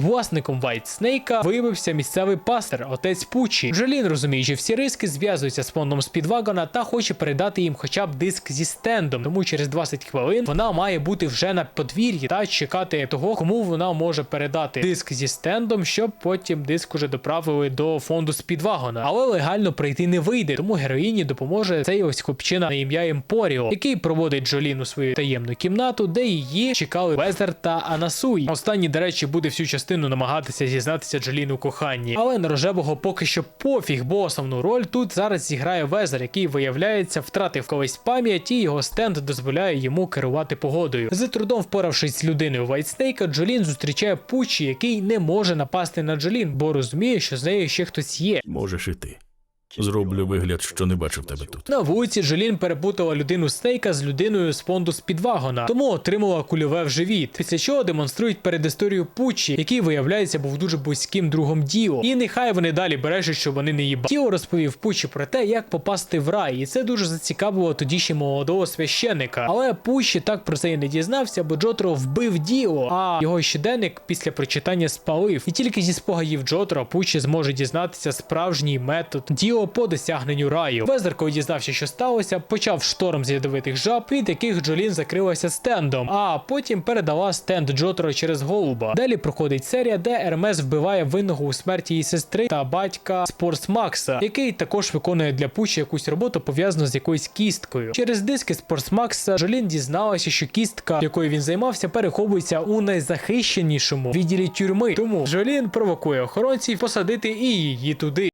Власником White Snake виявився місцевий пастир, отець Пучі. Джолін, розуміючи всі риски, зв'язується з фондом Спідвагона та хоче передати їм хоча б диск зі стендом. Тому через 20 хвилин вона має бути вже на подвір'ї та чекати того, кому вона може передати диск зі стендом, щоб потім диск уже доправили до фонду Спідвагона. Але легально прийти не вийде, тому героїні допоможе цей ось хлопчина на ім'я Емпоріо, який проводить Джолін у свою таємну кімнату, де її чекали Везер та Анасуй. Останній, до речі, буде всю частину намагатися зізнатися Джолін у коханні. Але на рожевого поки що пофіг, бо основну роль тут зараз зіграє Везер, який виявляється втратив колись пам'ять, і його стенд дозволяє йому керувати погодою. З трудом впоравшись з людиною Вайтстейка, Джолін зустрічає Пучі, який не може напасти на Джолін, бо розуміє, що з нею ще хтось є. Можеш і. Зроблю вигляд, що не бачив тебе тут. На вулиці Джолін перепутала людину стейка з людиною з фонду Спідвагона, тому отримала кульове в живіт. Після чого демонструють перед історією Пучі, який виявляється був дуже близьким другом Діо. І нехай вони далі бережуть, що вони не їба. Діо розповів Пучі про те, як попасти в рай, і це дуже зацікавило тоді ще молодого священика. Але Пучі так про це і не дізнався, бо Джотро вбив Діо, а його щоденник після прочитання спалив. І тільки зі спогадів Джотро Пучі зможе дізнатися справжній метод Діо по досягненню раю. Везер, коли дізнався, що сталося, почав шторм з ядовитих жаб, від яких Джолін закрилася стендом, а потім передала стенд Джотро через голуба. Далі проходить серія, де Ермес вбиває винного у смерті її сестри та батька Спорс Макса, який також виконує для Пучі якусь роботу пов'язану з якоюсь кісткою. Через диски Спорс Макса Джолін дізналася, що кістка, якою він займався, переховується у найзахищенішому відділі тюрми. Тому Джолін провокує охоронців посадити і її туди.